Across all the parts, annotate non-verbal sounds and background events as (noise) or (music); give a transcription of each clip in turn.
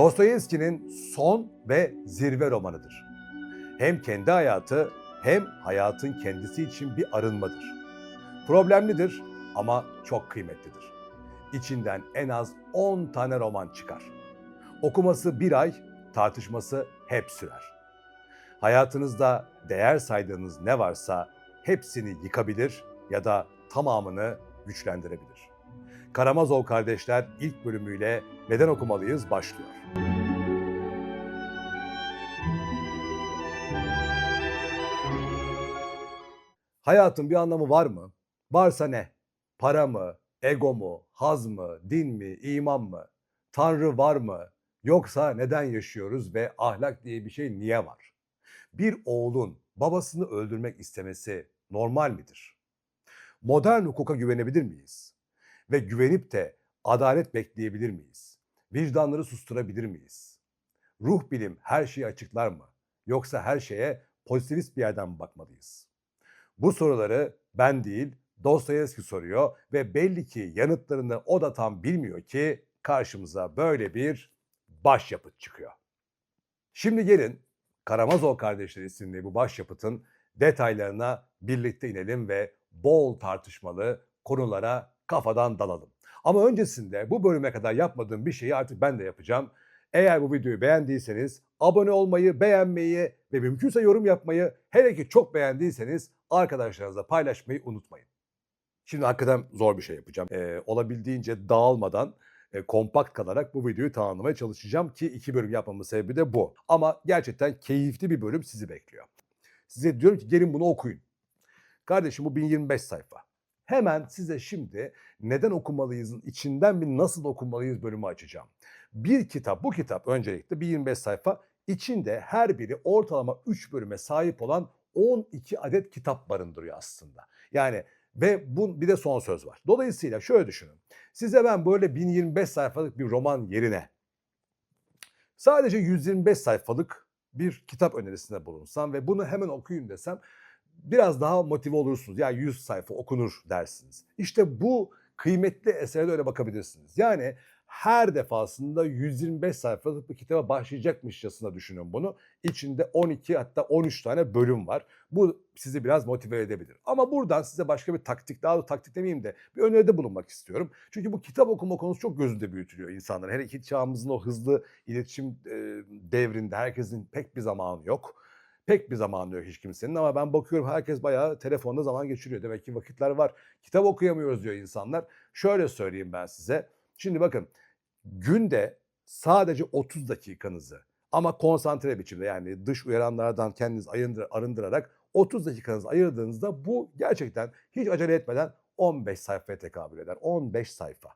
Dostoyevski'nin son ve zirve romanıdır. Hem kendi hayatı hem hayatın kendisi için bir arınmadır. Problemlidir ama çok kıymetlidir. İçinden en az 10 tane roman çıkar. Okuması bir ay, tartışması hep sürer. Hayatınızda değer saydığınız ne varsa hepsini yıkabilir ya da tamamını güçlendirebilir. Karamazov kardeşler ilk bölümüyle neden okumalıyız başlıyor. Hayatın bir anlamı var mı? Varsa ne? Para mı? Ego mu? Haz mı? Din mi? iman mı? Tanrı var mı? Yoksa neden yaşıyoruz ve ahlak diye bir şey niye var? Bir oğlun babasını öldürmek istemesi normal midir? Modern hukuka güvenebilir miyiz? Ve güvenip de adalet bekleyebilir miyiz? Vicdanları susturabilir miyiz? Ruh bilim her şeyi açıklar mı? Yoksa her şeye pozitivist bir yerden mi bakmalıyız? Bu soruları ben değil Dostoyevski soruyor ve belli ki yanıtlarını o da tam bilmiyor ki karşımıza böyle bir başyapıt çıkıyor. Şimdi gelin Karamazov Kardeşleri isimli bu başyapıtın detaylarına birlikte inelim ve bol tartışmalı konulara kafadan dalalım. Ama öncesinde bu bölüme kadar yapmadığım bir şeyi artık ben de yapacağım. Eğer bu videoyu beğendiyseniz abone olmayı, beğenmeyi ve mümkünse yorum yapmayı, hele ki çok beğendiyseniz arkadaşlarınızla paylaşmayı unutmayın. Şimdi hakikaten zor bir şey yapacağım. Ee, olabildiğince dağılmadan, e, kompakt kalarak bu videoyu tamamlamaya çalışacağım ki iki bölüm yapmamın sebebi de bu. Ama gerçekten keyifli bir bölüm sizi bekliyor. Size diyorum ki gelin bunu okuyun. Kardeşim bu 1025 sayfa. Hemen size şimdi neden okumalıyızın içinden bir nasıl okumalıyız bölümü açacağım. Bir kitap, bu kitap öncelikle bir 25 sayfa. içinde her biri ortalama 3 bölüme sahip olan 12 adet kitap barındırıyor aslında. Yani ve bu bir de son söz var. Dolayısıyla şöyle düşünün. Size ben böyle 1025 sayfalık bir roman yerine sadece 125 sayfalık bir kitap önerisinde bulunsam ve bunu hemen okuyun desem biraz daha motive olursunuz. Ya 100 sayfa okunur dersiniz. İşte bu kıymetli esere de öyle bakabilirsiniz. Yani her defasında 125 sayfalık bir kitaba başlayacakmışçasına düşünün bunu. İçinde 12 hatta 13 tane bölüm var. Bu sizi biraz motive edebilir. Ama buradan size başka bir taktik, daha da taktik demeyeyim de bir öneride bulunmak istiyorum. Çünkü bu kitap okuma konusu çok gözünde büyütülüyor insanların. Hele ki çağımızın o hızlı iletişim devrinde herkesin pek bir zamanı yok. Pek bir zamanı yok hiç kimsenin ama ben bakıyorum herkes bayağı telefonda zaman geçiriyor. Demek ki vakitler var. Kitap okuyamıyoruz diyor insanlar. Şöyle söyleyeyim ben size. Şimdi bakın günde sadece 30 dakikanızı ama konsantre biçimde yani dış uyaranlardan kendinizi ayındır, arındırarak 30 dakikanızı ayırdığınızda bu gerçekten hiç acele etmeden 15 sayfaya tekabül eder. 15 sayfa.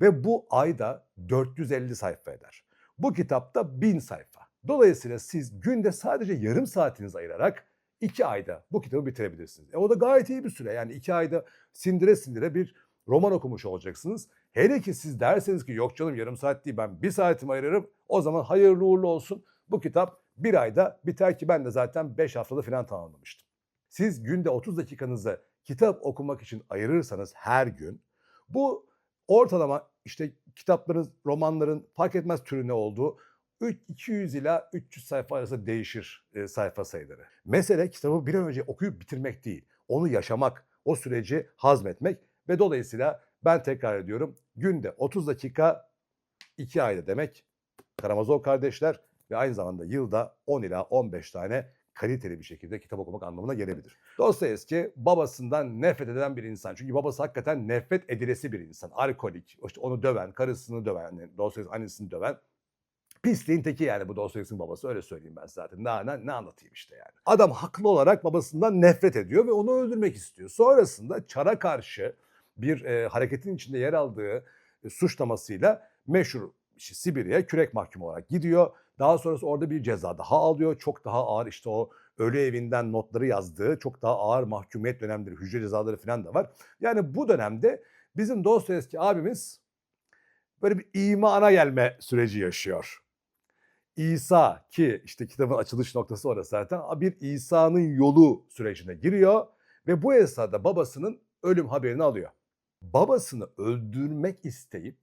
Ve bu ayda 450 sayfa eder. Bu kitapta 1000 sayfa. Dolayısıyla siz günde sadece yarım saatinizi ayırarak 2 ayda bu kitabı bitirebilirsiniz. E o da gayet iyi bir süre. Yani 2 ayda sindire sindire bir roman okumuş olacaksınız. Hele ki siz derseniz ki yok canım yarım saat değil ben bir saatimi ayırırım. O zaman hayırlı uğurlu olsun. Bu kitap bir ayda biter ki ben de zaten 5 haftada falan tamamlamıştım. Siz günde 30 dakikanızı kitap okumak için ayırırsanız her gün bu ortalama işte kitapların, romanların fark etmez türü ne olduğu 200 ila 300 sayfa arası değişir e, sayfa sayıları. Mesele kitabı bir an önce okuyup bitirmek değil. Onu yaşamak, o süreci hazmetmek ve dolayısıyla ben tekrar ediyorum günde 30 dakika 2 ayda demek Karamazov kardeşler ve aynı zamanda yılda 10 ila 15 tane kaliteli bir şekilde kitap okumak anlamına gelebilir. Dostoyevski babasından nefret eden bir insan. Çünkü babası hakikaten nefret edilesi bir insan. Alkolik, işte onu döven, karısını döven, yani Dostoyevski annesini döven pisliğin teki yani bu Dostoyevski'nin babası öyle söyleyeyim ben zaten. Ne, ne, ne anlatayım işte yani. Adam haklı olarak babasından nefret ediyor ve onu öldürmek istiyor. Sonrasında Çar'a karşı bir e, hareketin içinde yer aldığı e, suçlamasıyla meşhur işte, Sibirya'ya kürek mahkumu olarak gidiyor. Daha sonrası orada bir ceza daha alıyor. Çok daha ağır işte o ölü evinden notları yazdığı çok daha ağır mahkumiyet dönemleri, hücre cezaları falan da var. Yani bu dönemde bizim Dostoyevski abimiz böyle bir imana gelme süreci yaşıyor. İsa ki işte kitabın açılış noktası orası zaten bir İsa'nın yolu sürecine giriyor ve bu esnada babasının ölüm haberini alıyor. Babasını öldürmek isteyip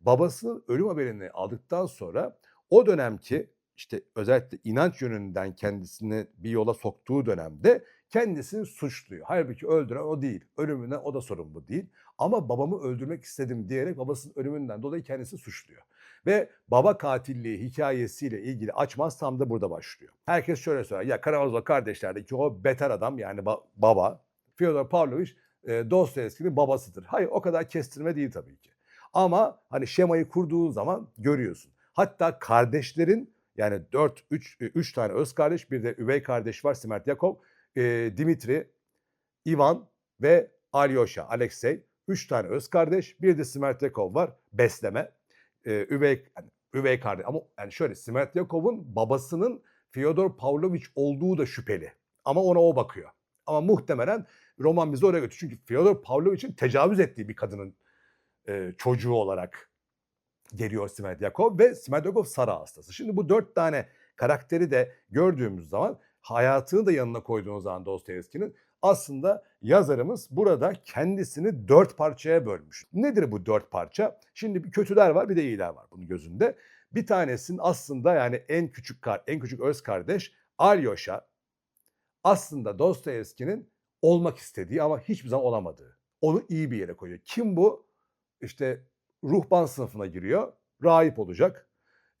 babasının ölüm haberini aldıktan sonra o dönemki işte özellikle inanç yönünden kendisini bir yola soktuğu dönemde kendisini suçluyor. Halbuki öldüren o değil. Ölümünden o da sorumlu değil. Ama babamı öldürmek istedim diyerek babasının ölümünden dolayı kendisini suçluyor. Ve baba katilliği hikayesiyle ilgili açmaz tam da burada başlıyor. Herkes şöyle söyler. Ya Karamazov kardeşlerdeki o beter adam yani ba- baba Fyodor Pavlovich e, Dostoyevski'nin babasıdır. Hayır o kadar kestirme değil tabii ki. Ama hani şemayı kurduğun zaman görüyorsun. Hatta kardeşlerin yani 4 3 3 tane öz kardeş bir de üvey kardeş var Smertyakov, e, Dimitri, Ivan ve Alyosha, Alexey. Üç tane öz kardeş. Bir de Smertyakov var. Besleme. E, üvey, yani üvey kardeş. Ama yani şöyle Smertyakov'un babasının Fyodor Pavlovich olduğu da şüpheli. Ama ona o bakıyor. Ama muhtemelen roman bizi oraya götürüyor. Çünkü Fyodor Pavlovich'in tecavüz ettiği bir kadının e, çocuğu olarak geliyor Smerdyakov ve Smerdyakov Sara hastası. Şimdi bu dört tane karakteri de gördüğümüz zaman hayatını da yanına koyduğunuz zaman Dostoyevski'nin aslında yazarımız burada kendisini dört parçaya bölmüş. Nedir bu dört parça? Şimdi bir kötüler var bir de iyiler var bunun gözünde. Bir tanesinin aslında yani en küçük kar, en küçük öz kardeş Alyosha aslında Dostoyevski'nin olmak istediği ama hiçbir zaman olamadığı. Onu iyi bir yere koyuyor. Kim bu? İşte ruhban sınıfına giriyor. Rahip olacak.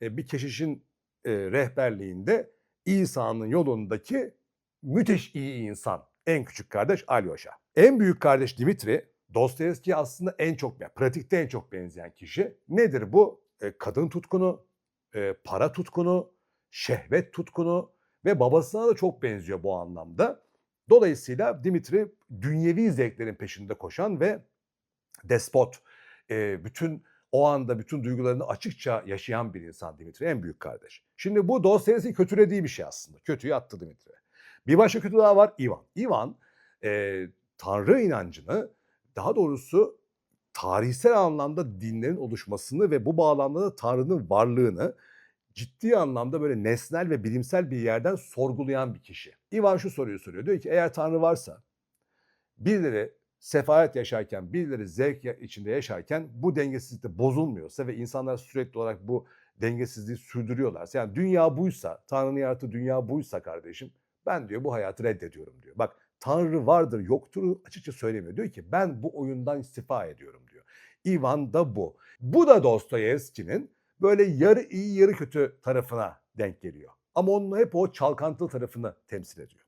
E, bir keşişin e, rehberliğinde İsa'nın yolundaki müthiş iyi insan. En küçük kardeş Alyosha. En büyük kardeş Dimitri, Dostoyevski'ye aslında en çok, yani pratikte en çok benzeyen kişi. Nedir bu? E, kadın tutkunu, e, para tutkunu, şehvet tutkunu ve babasına da çok benziyor bu anlamda. Dolayısıyla Dimitri dünyevi zevklerin peşinde koşan ve despot, e, bütün o anda bütün duygularını açıkça yaşayan bir insan Dimitri. En büyük kardeş. Şimdi bu Dostoyevski kötülediği bir şey aslında. Kötüyü attı Dimitri. Bir başka kötü daha var Ivan. Ivan e, Tanrı inancını daha doğrusu tarihsel anlamda dinlerin oluşmasını ve bu bağlamda da Tanrı'nın varlığını ciddi anlamda böyle nesnel ve bilimsel bir yerden sorgulayan bir kişi. Ivan şu soruyu soruyor. Diyor ki eğer Tanrı varsa birileri sefalet yaşarken, birileri zevk içinde yaşarken bu dengesizlik de bozulmuyorsa ve insanlar sürekli olarak bu dengesizliği sürdürüyorlarsa yani dünya buysa, Tanrı'nın yarattığı dünya buysa kardeşim ben diyor bu hayatı reddediyorum diyor. Bak Tanrı vardır yoktur açıkça söylemiyor. Diyor ki ben bu oyundan istifa ediyorum diyor. Ivan da bu. Bu da Dostoyevski'nin böyle yarı iyi yarı kötü tarafına denk geliyor. Ama onun hep o çalkantılı tarafını temsil ediyor.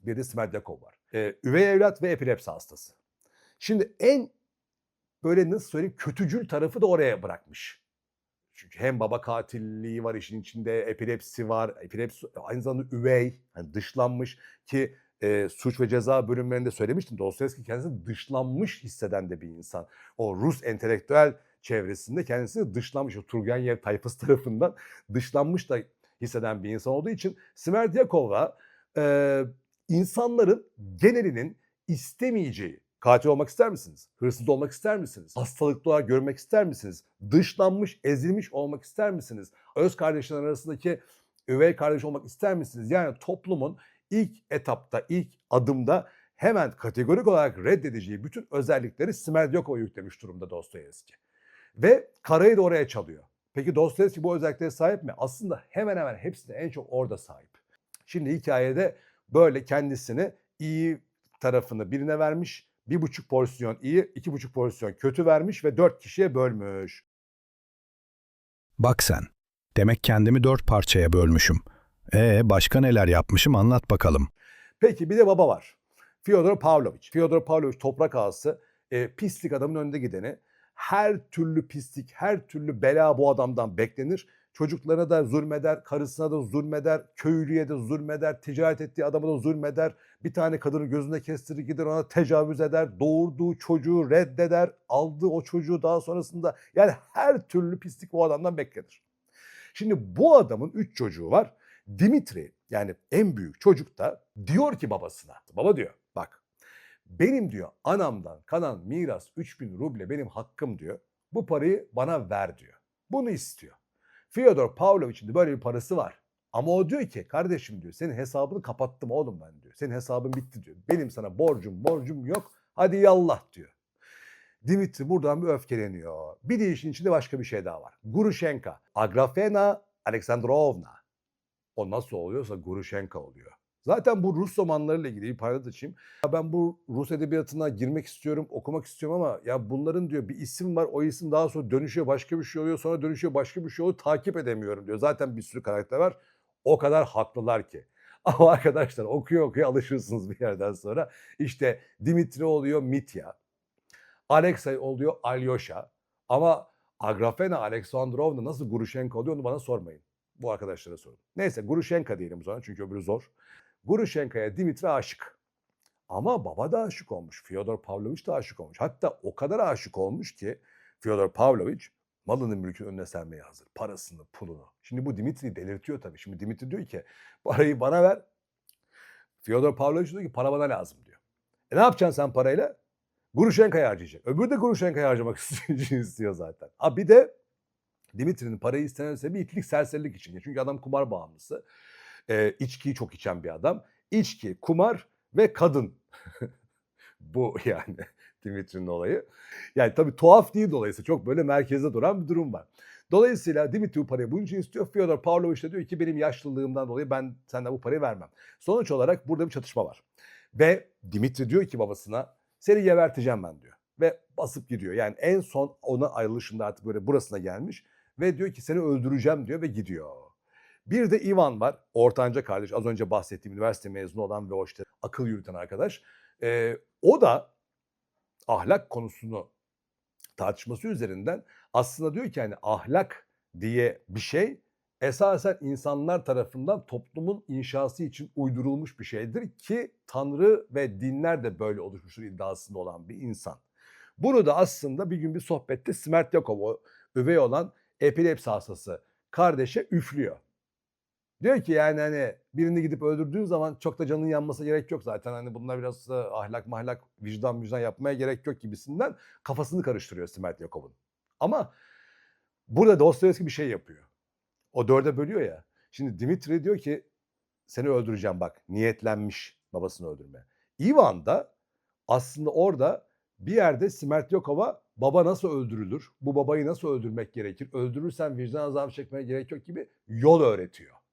Bir de Smerdyakov var. Ee, üvey evlat ve epilepsi hastası. Şimdi en böyle nasıl söyleyeyim kötücül tarafı da oraya bırakmış. Çünkü hem baba katilliği var işin içinde, epilepsi var. Epilepsi aynı zamanda üvey, hani dışlanmış ki e, suç ve ceza bölümlerinde söylemiştim. Dostoyevski kendisini dışlanmış hisseden de bir insan. O Rus entelektüel çevresinde kendisini dışlanmış, o Turgenev tayfası (laughs) tarafından dışlanmış da hisseden bir insan olduğu için Smerdyakov'a e, insanların genelinin istemeyeceği, katil olmak ister misiniz? Hırsız olmak ister misiniz? Hastalıklı olarak görmek ister misiniz? Dışlanmış, ezilmiş olmak ister misiniz? Öz kardeşlerin arasındaki üvey kardeş olmak ister misiniz? Yani toplumun ilk etapta, ilk adımda hemen kategorik olarak reddedeceği bütün özellikleri Smerdyakov'a yüklemiş durumda Dostoyevski. Ve karayı da oraya çalıyor. Peki Dostoyevski bu özelliklere sahip mi? Aslında hemen hemen hepsine en çok orada sahip. Şimdi hikayede böyle kendisini iyi tarafını birine vermiş, bir buçuk porsiyon iyi, iki buçuk porsiyon kötü vermiş ve dört kişiye bölmüş. Bak sen. Demek kendimi dört parçaya bölmüşüm. Ee başka neler yapmışım anlat bakalım. Peki bir de baba var. Fyodor Pavlovich. Fyodor Pavlovich toprak ağası, e, pislik adamın önünde gideni. Her türlü pislik, her türlü bela bu adamdan beklenir. Çocuklarına da zulmeder, karısına da zulmeder, köylüye de zulmeder, ticaret ettiği adama da zulmeder. Bir tane kadını gözüne kestirir gider ona tecavüz eder, doğurduğu çocuğu reddeder, aldığı o çocuğu daha sonrasında yani her türlü pislik bu adamdan beklenir. Şimdi bu adamın üç çocuğu var. Dimitri yani en büyük çocuk da diyor ki babasına, baba diyor bak benim diyor anamdan kalan miras 3000 ruble benim hakkım diyor. Bu parayı bana ver diyor. Bunu istiyor. Fyodor Pavlovich'in de böyle bir parası var. Ama o diyor ki kardeşim diyor senin hesabını kapattım oğlum ben diyor. Senin hesabın bitti diyor. Benim sana borcum borcum yok. Hadi yallah diyor. Dimitri buradan bir öfkeleniyor. Bir de işin içinde başka bir şey daha var. Gurushenka, Agrafena Aleksandrovna. O nasıl oluyorsa Gurushenka oluyor. Zaten bu Rus romanlarıyla ilgili bir parantez açayım. Ya ben bu Rus edebiyatına girmek istiyorum, okumak istiyorum ama ya bunların diyor bir isim var. O isim daha sonra dönüşüyor başka bir şey oluyor. Sonra dönüşüyor başka bir şey oluyor. Takip edemiyorum diyor. Zaten bir sürü karakter var. O kadar haklılar ki. (laughs) Ama arkadaşlar okuyor okuyor alışırsınız bir yerden sonra. İşte Dimitri oluyor Mitya. Alexey oluyor Alyosha. Ama Agrafena Aleksandrovna nasıl Gurushenka oluyor onu bana sormayın. Bu arkadaşlara sorun. Neyse Gurushenka diyelim o zaman çünkü öbürü zor. Gurushenka'ya Dimitri aşık. Ama baba da aşık olmuş. Fyodor Pavlovich da aşık olmuş. Hatta o kadar aşık olmuş ki Fyodor Pavlovich malını mülkünü önüne sermeye hazır. Parasını, pulunu. Şimdi bu Dimitri'yi delirtiyor tabii. Şimdi Dimitri diyor ki parayı bana ver. Fyodor Pavlovich diyor ki para bana lazım diyor. E ne yapacaksın sen parayla? Gurushenka'ya harcayacak. Öbürü de Gurushenka'ya harcamak (laughs) istiyor zaten. Ha bir de Dimitri'nin parayı istemem sebebi itlik serserilik için. Çünkü adam kumar bağımlısı. Ee, içkiyi çok içen bir adam. İçki, kumar ve kadın. (laughs) Bu (laughs) yani Dimitri'nin olayı. Yani tabii tuhaf değil dolayısıyla. Çok böyle merkezde duran bir durum var. Dolayısıyla Dimitri bu parayı bunun için istiyor. Fyodor Pavlovich de diyor ki benim yaşlılığımdan dolayı ben senden bu parayı vermem. Sonuç olarak burada bir çatışma var. Ve Dimitri diyor ki babasına seni geberteceğim ben diyor. Ve basıp gidiyor. Yani en son ona ayrılışında artık böyle burasına gelmiş. Ve diyor ki seni öldüreceğim diyor ve gidiyor. Bir de Ivan var. Ortanca kardeş. Az önce bahsettiğim üniversite mezunu olan ve o işte akıl yürüten arkadaş. Ee, o da ahlak konusunu tartışması üzerinden aslında diyor ki yani ahlak diye bir şey esasen insanlar tarafından toplumun inşası için uydurulmuş bir şeydir ki Tanrı ve dinler de böyle oluşmuştur iddiasında olan bir insan. Bunu da aslında bir gün bir sohbette Smertyakov o üvey olan epilepsi hastası kardeşe üflüyor. Diyor ki yani hani birini gidip öldürdüğün zaman çok da canın yanması gerek yok zaten. Hani bunlar biraz da ahlak mahlak vicdan vicdan yapmaya gerek yok gibisinden kafasını karıştırıyor Smertyakov'un. Ama burada Dostoyevski bir şey yapıyor. O dörde bölüyor ya. Şimdi Dimitri diyor ki seni öldüreceğim bak niyetlenmiş babasını öldürmeye. Ivan da aslında orada bir yerde Smertyakov'a baba nasıl öldürülür, bu babayı nasıl öldürmek gerekir, öldürürsen vicdan azabı çekmeye gerek yok gibi yol öğretiyor.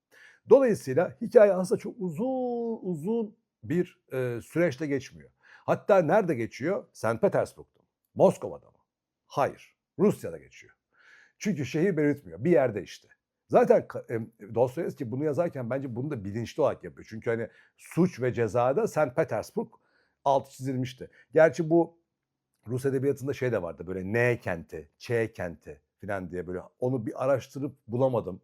Dolayısıyla hikaye aslında çok uzun uzun bir e, süreçte geçmiyor. Hatta nerede geçiyor? St. Petersburg'da mı? Moskova'da mı? Hayır. Rusya'da geçiyor. Çünkü şehir belirtmiyor. Bir yerde işte. Zaten e, Dostoyevski bunu yazarken bence bunu da bilinçli olarak yapıyor. Çünkü hani suç ve cezada St. Petersburg altı çizilmişti. Gerçi bu Rus edebiyatında şey de vardı böyle N kenti, Ç kenti falan diye böyle onu bir araştırıp bulamadım.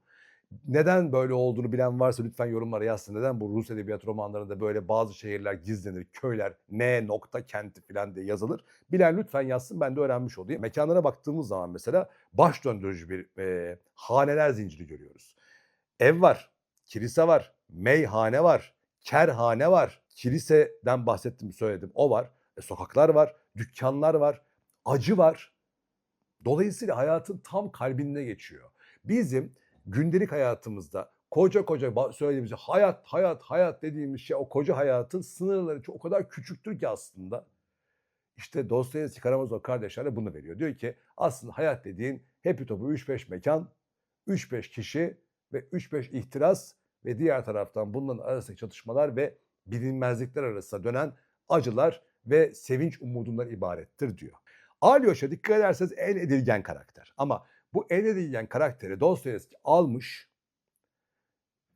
Neden böyle olduğunu bilen varsa lütfen yorumlara yazsın. Neden bu Rus edebiyat romanlarında böyle bazı şehirler gizlenir, köyler, N nokta kenti falan diye yazılır. Bilen lütfen yazsın ben de öğrenmiş olayım. Mekanlara baktığımız zaman mesela baş döndürücü bir e, haneler zinciri görüyoruz. Ev var, kilise var, meyhane var, kerhane var. Kiliseden bahsettim söyledim o var. E, sokaklar var, dükkanlar var, acı var. Dolayısıyla hayatın tam kalbinde geçiyor. Bizim gündelik hayatımızda koca koca söylediğimiz şey, hayat, hayat, hayat dediğimiz şey o koca hayatın sınırları çok, o kadar küçüktür ki aslında. İşte Dostoyevski Karamazov kardeşler de bunu veriyor. Diyor ki aslında hayat dediğin hepi topu 3-5 mekan, 3-5 kişi ve 3-5 ihtiras ve diğer taraftan bunların arasındaki çatışmalar ve bilinmezlikler arasında dönen acılar ve sevinç umudundan ibarettir diyor. Alyosha dikkat ederseniz en edilgen karakter. Ama bu en edilgen karakteri Dostoyevski almış.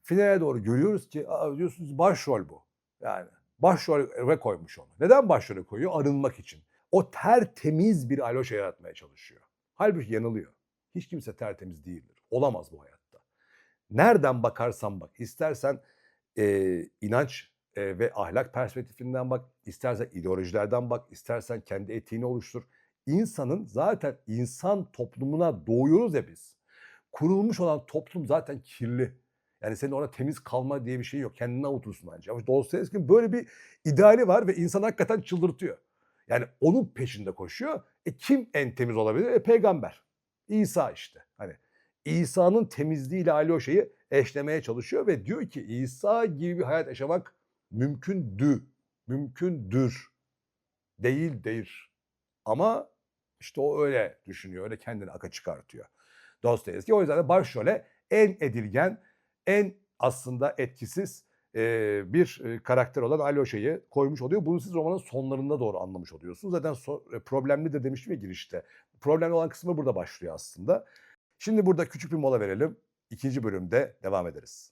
Finale doğru görüyoruz ki diyorsunuz başrol bu. Yani başrole koymuş onu. Neden başrole koyuyor? Arınmak için. O tertemiz bir Alyosha yaratmaya çalışıyor. Halbuki yanılıyor. Hiç kimse tertemiz değildir. Olamaz bu hayatta. Nereden bakarsan bak. İstersen e, inanç e, ve ahlak perspektifinden bak. istersen ideolojilerden bak. istersen kendi etiğini oluştur insanın zaten insan toplumuna doğuyoruz ya biz. Kurulmuş olan toplum zaten kirli. Yani senin orada temiz kalma diye bir şey yok. Kendini avutursun bence. Ama Dostoyevski'nin böyle bir ideali var ve insan hakikaten çıldırtıyor. Yani onun peşinde koşuyor. E kim en temiz olabilir? E peygamber. İsa işte. Hani İsa'nın temizliğiyle Alyosha'yı eşlemeye çalışıyor ve diyor ki İsa gibi bir hayat yaşamak mümkündü. Mümkündür. Değil değil. Ama işte o öyle düşünüyor, öyle kendini aka çıkartıyor. Dostoyevski o yüzden de başrole en edilgen, en aslında etkisiz e, bir e, karakter olan Alyosha'yı koymuş oluyor. Bunu siz romanın sonlarında doğru anlamış oluyorsunuz. Zaten so- e, problemli de demiştim ya girişte. Problemli olan kısmı burada başlıyor aslında. Şimdi burada küçük bir mola verelim. İkinci bölümde devam ederiz.